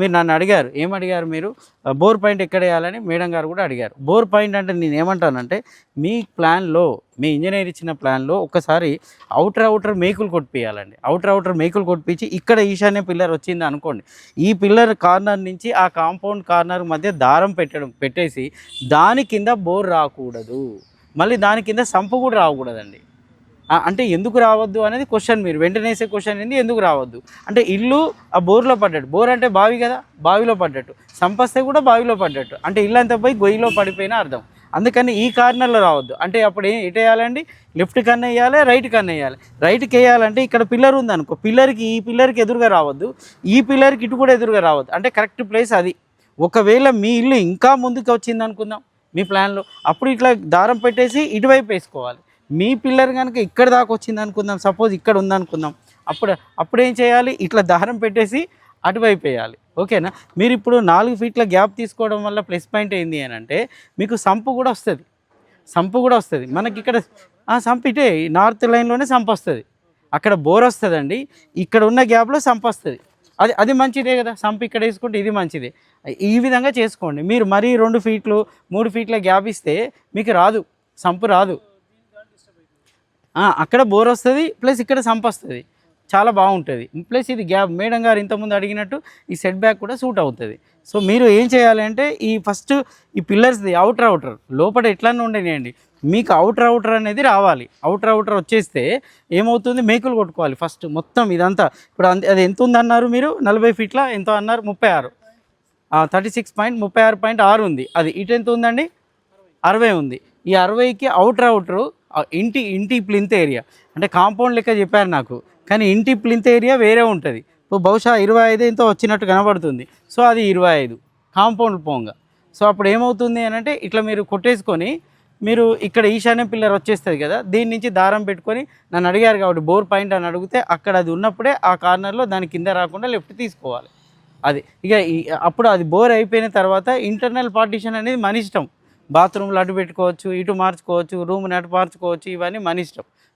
మీరు నన్ను అడిగారు ఏం అడిగారు మీరు? బోర్ పాయింట్ ఎక్కడ వేయాలని మేడం గారు కూడా అడిగారు. బోర్ పాయింట్ అంటే నేను ఏమంటానంటే మీ ప్లాన్లో మీ ఇంజనీర్ ఇచ్చిన ప్లాన్లో ఒకసారి అవుటర్ అవుటర్ మేకులు కొట్టిపియాలండి అవుటర్ అవుటర్ మేకులు కొట్టిపించి ఇక్కడ ఈశాన్య పిల్లర్ వచ్చింది అనుకోండి. ఈ పిల్లర్ కార్నర్ నుంచి ఆ కాంపౌండ్ కార్నర్ మధ్య దారం పెట్టడం పెట్టేసి దాని కింద బోర్ రాకూడదు. మళ్ళీ దాని కింద సంపు కూడా రాకూడదండి. అంటే ఎందుకు రావద్దు అనేది క్వశ్చన్ మీరు. వెంటనే వేసే క్వశ్చన్ ఏంది ఎందుకు రావద్దు? అంటే ఇల్లు ఆ బోర్లో పడ్డట్టు. బోర్ అంటే బావి కదా బావిలో పడ్డట్టు. సంపస్తే కూడా బావిలో పడ్డట్టు. అంటే ఇల్లు అంతా పోయి గొయ్యిలో పడిపోయినా అర్థం. అందుకని ఈ కార్నర్లో రావద్దు. అంటే అప్పుడు ఏం ఎటు వేయాలండి? లెఫ్ట్ కన్నా వేయాలి రైట్ కన్నా వేయాలి. రైట్కి వేయాలంటే ఇక్కడ పిల్లర్ ఉంది అనుకో పిల్లర్కి ఈ పిల్లర్కి ఎదురుగా రావద్దు. ఈ పిల్లర్కి ఇటు కూడా ఎదురుగా రావద్దు. అంటే కరెక్ట్ ప్లేస్ అది. ఒకవేళ మీ ఇల్లు ఇంకా ముందుకు వచ్చింది అనుకుందాం మీ ప్లాన్లో అప్పుడు ఇట్లా దారం పెట్టేసి ఇటువైపు వేసుకోవాలి. మీ పిల్లర్ కనుక ఇక్కడ దాకా వచ్చింది అనుకుందాం సపోజ్ ఇక్కడ ఉందనుకుందాం అప్పుడు అప్పుడు ఏం చేయాలి? ఇట్లా దారం పెట్టేసి అటువైపు వేయాలి. ఓకేనా? మీరు ఇప్పుడు నాలుగు ఫీట్ల గ్యాప్ తీసుకోవడం వల్ల ప్లస్ పాయింట్ ఏంది అని అంటే మీకు సంపు కూడా వస్తుంది. సంపు కూడా వస్తుంది. మనకి ఇక్కడ సంపు ఇటే నార్త్ లైన్లోనే సంపు వస్తుంది. అక్కడ బోర్ వస్తుందండి. ఇక్కడ ఉన్న గ్యాప్లో సంపు వస్తుంది. అది అది మంచిదే కదా? సంపు ఇక్కడ వేసుకుంటే ఇది మంచిదే. ఈ విధంగా చేసుకోండి. మీరు మరీ రెండు ఫీట్లు మూడు ఫీట్ల గ్యాప్ ఇస్తే మీకు రాదు. సంపు రాదు. అక్కడ బోర్ వస్తుంది ప్లస్ ఇక్కడ సంప్ వస్తుంది. చాలా బాగుంటుంది. ప్లస్ ఇది గ్యాప్ మేడం గారు ఇంతకుముందు అడిగినట్టు ఈ సెట్ బ్యాక్ కూడా సూట్ అవుతుంది. సో మీరు ఏం చేయాలి అంటే ఈ ఫస్ట్ ఈ పిల్లర్స్ది అవుటర్ అవుటర్ లోపల ఎట్లానే ఉండనియండి. మీకు అవుటర్ అవుటర్ అనేది రావాలి. అవుటర్ అవుటర్ వచ్చేస్తే ఏమవుతుంది? మేకులు కొట్టుకోవాలి ఫస్ట్ మొత్తం ఇదంతా. ఇప్పుడు అది ఎంత ఉందన్నారు మీరు? నలభై ఫీట్ల ఎంత అన్నారు? ముప్పై ఆరు. థర్టీ సిక్స్ పాయింట్ ముప్పై ఆరు పాయింట్ ఆరు ఉంది. అది ఇటు ఎంత ఉందండి? అరవై ఉంది. ఈ అరవైకి అవుటర్ అవుటరు ఇంటి ఇంటి ప్లింత్ ఏరియా. అంటే కాంపౌండ్ లెక్క చెప్పారు నాకు. కానీ ఇంటి ప్లింత్ ఏరియా వేరే ఉంటుంది. ఇప్పుడు బహుశా ఇరవై ఐదు ఇంత వచ్చినట్టు కనబడుతుంది. సో అది ఇరవై ఐదు. కాంపౌండ్ పోంగ. సో అప్పుడు ఏమవుతుంది అని అంటే ఇట్లా మీరు కొట్టేసుకొని మీరు ఇక్కడ ఈశాన్య పిల్లర్ వచ్చేస్తుంది కదా దీని నుంచి దారం పెట్టుకొని నన్ను అడిగారు కాబట్టి బోర్ పాయింట్ అని అడిగితే అక్కడ అది ఉన్నప్పుడే ఆ కార్నర్లో దాని కింద రాకుండా లెఫ్ట్ తీసుకోవాలి. అది ఇక అప్పుడు అది బోర్ అయిపోయిన తర్వాత ఇంటర్నల్ పార్టీషన్ అనేది మన ఇష్టం. బాత్రూమ్లో అటు పెట్టుకోవచ్చు ఇటు మార్చుకోవచ్చు రూమ్ని అటు మార్చుకోవచ్చు ఇవన్నీ మన ఇష్టం.